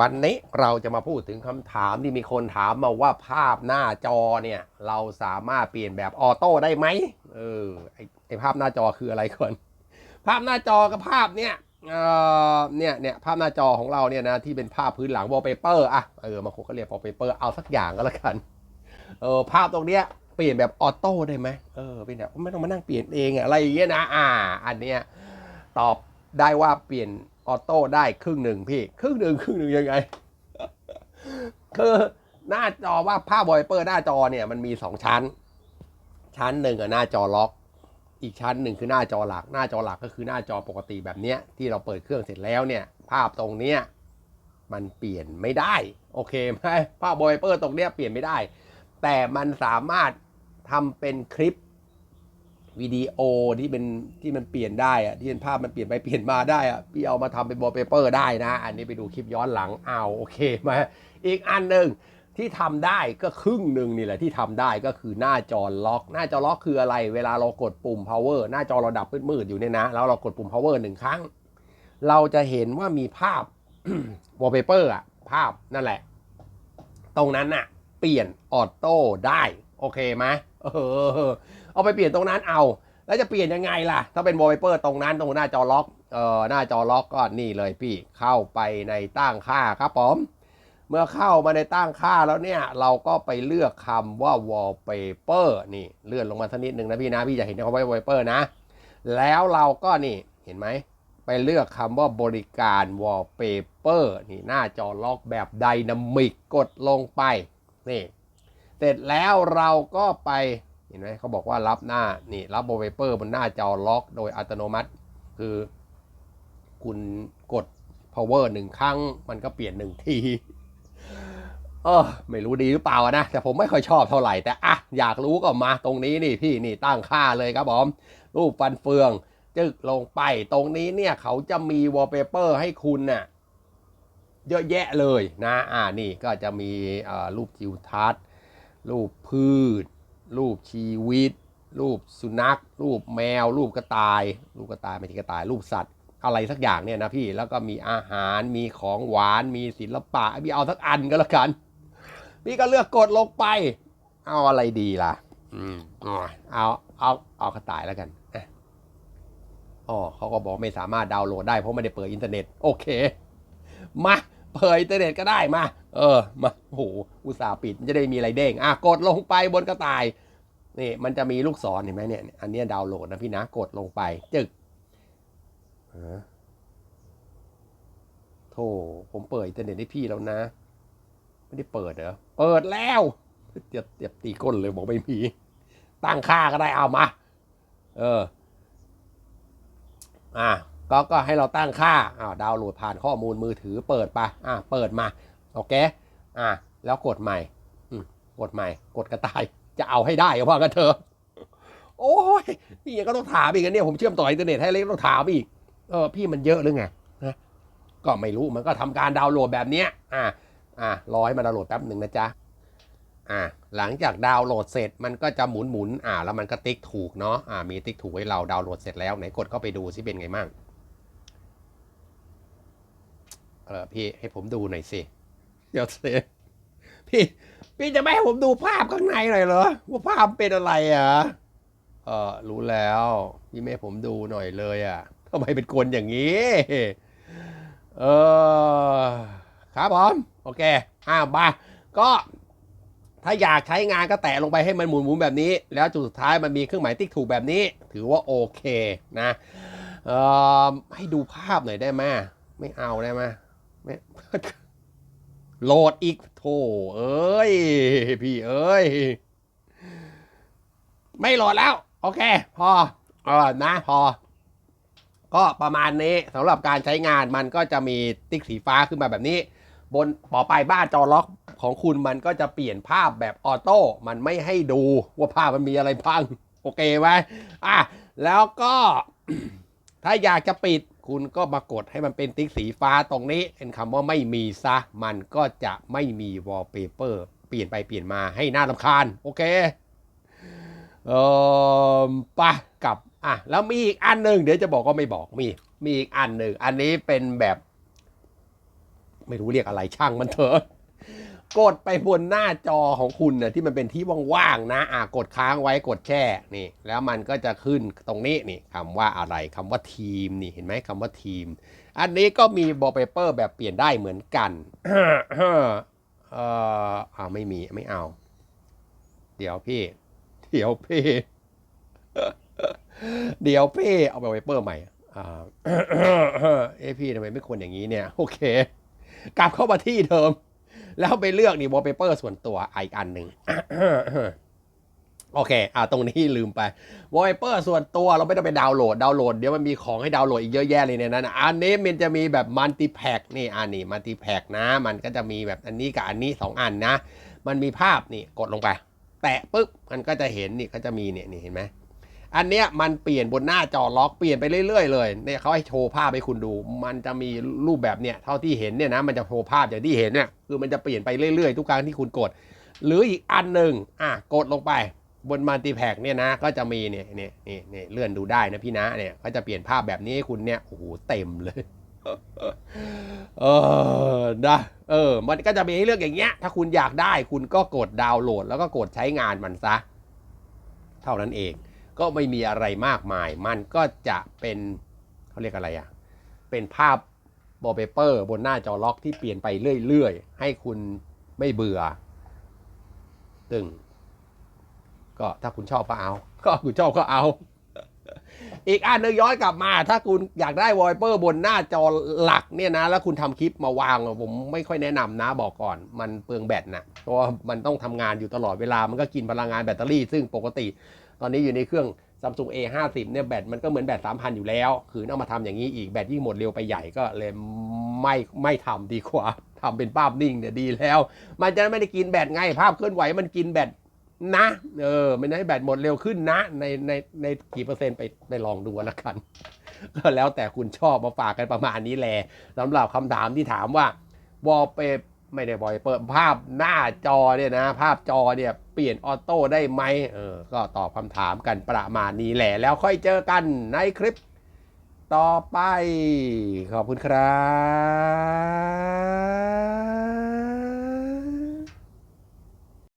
วันนี้เราจะมาพูดถึงคำถามที่มีคนถามมาว่าภาพหน้าจอเนี่ย เราสามารถเปลี่ยนแบบออโต้ได้ไหมเออไอไอภาพหน้าจอคืออะไรก่อนภาพหน้าจอกับภาพเนี่ยเออเนี่ยเนี่ยภาพหน้าจอของเราเนี่ยนะที่เป็นภาพพื้นหลังวอลเปเปอร์อะเออบางคนก็เรียกวอลเปเปอร์เอาสักอย่างก็แล้วกันเออภาพตรงเนี้ยเปลี่ยนแบบออโต้ได้ไหมเออเป็นแบบไม่ต้องมานั่งเปลี่ยนเองอะไรอย่างเงี้ยนะอ่า อันเนี้ยตอบ ได้ว่าเปลี่ยนออโต้ได้ครึ่งหนึ่งพี่ ครึ่งหนึ่งครึ่งหนึ่งยังไง คือหน้าจอว่าภาพวอลเปอร์หน้าจอเนี่ยมันมีสองชั้น ชั้นหนึ่งอะหน้าจอล็อก อีกชั้นหนึ่งคือหน้าจอหลัก หน้าจอหลักก็คือหน้าจอปกติแบบเนี้ย ที่เราเปิดเครื่องเสร็จแล้วเนี่ย ภาพตรงเนี้ยมันเปลี่ยนไม่ได้ โอเคไหมภาพวอลเปอร์ตรงเนี้ยเปลี่ยนไม่ได้ แต่มันสามารถทำเป็นคลิป วิดีโอที่เป็นที่มันเปลี่ยนได้อะที่เป็นภาพมันเปลี่ยนไปเปลี่ยนมาได้อะพี่เอามาทำเป็นวอลเปเปอร์ได้นะ อันนี้ไปดูคลิปย้อนหลังเอาโอเคไหมอีกอันหนึ่งที่ทำได้ก็ครึ่งหนึ่งนี่แหละที่ทำได้ก็คือหน้าจอล็อก หน้าจอล็อกคืออะไร เวลาเรากดปุ่ม power หน้าจอเราดับมืดๆอยู่เนี่ยนะแล้วเรากดปุ่ม power หนึ่งครั้ง เราจะเห็นว่ามีภาพวอลเปเปอร์อะภาพนั่นแหละ ตรงนั้นน่ะเปลี่ยนออโต้ได้ โอเคไหมเออ เอาไปเปลี่ยนตรงนั้นเอา แล้วจะเปลี่ยนยังไงล่ะ ถ้าเป็นวอลเปเปอร์ตรงนั้นตรงหน้าจอล็อกเอ่อหน้าจอล็อกก็นี่เลยพี่เข้าไปในตั้งค่าครับผมเมื่อเข้ามาในตั้งค่าแล้วเนี่ย เราก็ไปเลือกคำว่า wallpaper นี่เลื่อนลงมาสักนิดหนึ่งนะพี่นะ พี่จะเห็นคำว่า wallpaper นะ แล้วเราก็นี่เห็นไหม ไปเลือกคำว่าบริการ wallpaper นี่หน้าจอล็อกแบบไดนามิกกดลงไป นี่ เสร็จแล้วเราก็ไป ห็นไหมเขาบอกว่ารับหน้านี่รับ wallpaper บนหน้าจอล็อกโดยอัตโนมัติ คือคุณกด power หนึ่งครั้ง มันก็เปลี่ยนหนึ่งทีเออไม่รู้ดีหรือเปล่านะ แต่ผมไม่ค่อยชอบเท่าไหร่ แต่อะอยากรู้ก็มาตรงนี้นี่พี่นี่ตั้งค่าเลยครับผมรูปฟันเฟือง จึกลงไปตรงนี้เนี่ยเขาจะมีวอลเปเปอร์ให้คุณน่ะเยอะแยะเลยนะ อ่านี่ก็จะมีอ่ารูปทิวทัศน์รูปพืช รูปชีวิต รูปสุนัข รูปแมว รูปกระต่าย รูปกระต่ายไม่ใช่กระต่าย รูปสัตว์ อะไรสักอย่างเนี่ยนะพี่แล้วก็มีอาหารมีของหวานมีศิลปะพี่เอาสักอันก็แล้วกัน พี่ก็เลือกกดลงไป เอาอะไรดีล่ะอืมเอาเอาเอากระต่ายแล้วกันอ๋อเขาก็บอกไม่สามารถดาวน์โหลดได้เพราะไม่ได้เปิดอินเทอร์เน็ต โอเค มา เปิดอินเทอร์เน็ตก็ได้มา เออ มาโอ้โหอุตส่าห์ปิดมันจะได้มีอะไรเด้งอะกดลงไปบนกระต่ายนี่มันจะมีลูกศรเห็นไหมเนี่ย อันนี้ดาวน์โหลดนะพี่นะกดลงไป จึกฮะโธ่ผมเปิดอินเทอร์เน็ตให้พี่แล้วนะ ไม่ได้เปิดเหรอเปิดแล้วเจ็บเจ็บตีก้นเลยบอกไม่มีตั้งค่าก็ได้เอามา เออ อะ ก็ก็ให้เราตั้งค่าอ้าดาวน์โหลดผ่านข้อมูลมือถือเปิดไปอะเปิดมาโอเคอะแล้วกดใหม่อืมกดใหม่ กดกระต่ายจะเอาให้ได้ก็ว่ากันเถอะโอ้ยพี่ยังก็ต้องถามอีกนะเนี่ยผมเชื่อมต่ออินเทอร์เน็ตให้เล็กต้องถามอีกเออพี่มันเยอะหรือไงนะก็ไม่รู้มันก็ทำการดาวน์โหลดแบบเนี้ยอะอะรอให้มันดาวน์โหลดแป๊บหนึ่งนะจ๊ะอะหลังจากดาวน์โหลดเสร็จมันก็จะหมุนหมุนอ่าแล้วมันก็ติ๊กถูกเนาะอ่ามีติ๊กถูกให้เราดาวน์โหลดเสร็จแล้วไหนกดเข้าไปดูซิเป็นไงมั่ง เออพี่ให้ผมดูหน่อยสิเดี๋ยวสิพี่ พี่จะไม่ให้ผมดูภาพข้างในหน่อยเหรอว่าภาพเป็นอะไรอะเออรู้แล้วพี่ไม่ให้ผมดูหน่อยเลยอะทำไมเป็นคนอย่างนี้เออครับผมโอเคอ้าวมาก็ถ้าอยากใช้งานก็แตะลงไปให้มันหมุนๆแบบนี้ แล้วจุดสุดท้ายมันมีเครื่องหมายติ๊กถูกแบบนี้ ถือว่าโอเคนะเอ่อให้ดูภาพหน่อยได้ไหมไม่เอาได้ไหมไม่ โหลดอีกโถเอ้ย พี่เอ้ย ไม่โหลดแล้ว โอเค พอเออนะพอ ก็ประมาณนี้สำหรับการใช้งานมันก็จะมีติ๊กสีฟ้าขึ้นมาแบบนี้ บนต่อไปบ้านจอล็อกของคุณมันก็จะเปลี่ยนภาพแบบออโต้ มันไม่ให้ดูว่าภาพมันมีอะไรพัง โอเคไหมอะ แล้วก็ถ้าอยากจะปิด คุณก็มากดให้มันเป็นติ๊กสีฟ้าตรงนี้ เป็นคำว่าไม่มีซะ มันก็จะไม่มีวอลเปเปอร์เปลี่ยนไปเปลี่ยนมาให้หน้าลำคาญ โอเค เออปะกับ อะ แล้วมีอีกอันหนึ่งเดี๋ยวจะบอกก็ไม่บอกมี มีอีกอันหนึ่ง อันนี้เป็นแบบ ไม่รู้เรียกอะไรช่างมันเถอะ กดไปบนหน้าจอของคุณนะที่มันเป็นที่ว่างๆนะอะกดค้างไว้กดแช่นี่ แล้วมันก็จะขึ้นตรงนี้นี่คำว่าอะไรคำว่าทีมนี่เห็นไหมคำว่าทีม อันนี้ก็มีบอเปเปอร์แบบเปลี่ยนได้เหมือนกันเอออ่าไม่มีไม่เอา เดี๋ยวพี่ เดี๋ยวพี่ เดี๋ยวพี่เอาไปไวเปอร์ใหม่อ่าเอยพี่ทำไมไม่ควรอย่างนี้เนี่ย โอเค กลับเข้ามาที่เดิม แล้วไปเลือกนี่วอลเปเปอร์ส่วนตัวอีกอันหนึ่งโอเค อ่า ตรงนี้ลืมไปวอลเปเปอร์ส่วนตัวเราไม่ต้องไปดาวน์โหลด ดาวน์โหลด เดี๋ยวมันมีของให้ดาวน์โหลดอีกเยอะแยะเลยในนั้นอะอันนี้มันจะมีแบบมัลติแพ็กนี่ อันนี้มัลติแพ็กนะ มันก็จะมีแบบอันนี้กับอันนี้สองอันนะ มันมีภาพนี่ กดลงไป แตะปุ๊บ มันก็จะเห็นนี่ ก็จะมีเนี่ยนี่เห็นไหม อันเนี้ยมันเปลี่ยนบนหน้าจอล็อกเปลี่ยนไปเรื่อยๆเลยเนี่ยเขาให้โชว์ภาพให้คุณดู มันจะมีรูปแบบเนี่ยเท่าที่เห็นเนี่ยนะมันจะโชว์ภาพอย่างที่เห็นเนี่ยคือมันจะเปลี่ยนไปเรื่อยๆ ทุกครั้งที่คุณกด หรืออีกอันหนึ่งอะกดลงไปบนมัลติแพ็กเนี่ยนะก็จะมีเนี่ยเนี่ยเนี่ยเนี่ยเลื่อนดูได้นะพี่นะเนี่ยก็จะเปลี่ยนภาพแบบนี้ให้คุณเนี่ยโอ้โหเต็มเลยเออนะเออ มันก็จะมีให้เลือกอย่างเงี้ย ถ้าคุณอยากได้คุณก็กดดาวน์โหลด แล้วก็กดใช้งานมันซะ เท่านั้นเอง ก็ไม่มีอะไรมากมาย มันก็จะเป็นเขาเรียกอะไรอะเป็นภาพบอเปเปอร์บนหน้าจอล็อกที่เปลี่ยนไปเรื่อยๆ ให้คุณไม่เบื่อ ตึง ก็ถ้าคุณชอบก็เอา ก็คุณชอบก็เอา อีกอันหนึงย้อนกลับมา ถ้าคุณอยากได้วอลเปอร์บนหน้าจอหลักเนี่ยนะ แล้วคุณทำคลิปมาวางผมไม่ค่อยแนะนำนะบอกก่อน มันเปลืองแบตนะเพราะว่ามันต้องทำงานอยู่ตลอดเวลามันก็กินพลังงานแบตเตอรี่ ซึ่งปกติ ตอนนี้อยู่ในเครื่อง Samsung A50 เนี่ยแบตมันก็เหมือนแบต3,000 อยู่แล้วคือเอามาทำอย่างนี้อีกแบตยิ่งหมดเร็วไปใหญ่ก็เลยไม่ไม่ทำดีกว่าทำเป็นภาพนิ่งเนี่ยดีแล้ว มันจะไม่ได้กินแบตไงภาพเคลื่อนไหวมันกินแบต นะ เออไมันให้แบตหมดเร็วขึ้นนะ ในในในกี่เปอร์เซ็นต์ไปไปลองดูนละกัน ก็แล้วแต่คุณชอบมาฝากกันประมาณนี้แหละสำหรับคำถามที่ถามว่าวอลเปไม่ได้บ่อยเปิดภาพหน้าจอเนี่ยนะ ภาพจอเนี่ยเปลี่ยนออโต้ได้ไหมเออก็ตอบคำถามกันประมาณนี้แหละ แล้วค่อยเจอกันในคลิปต่อไป ขอบคุณครับ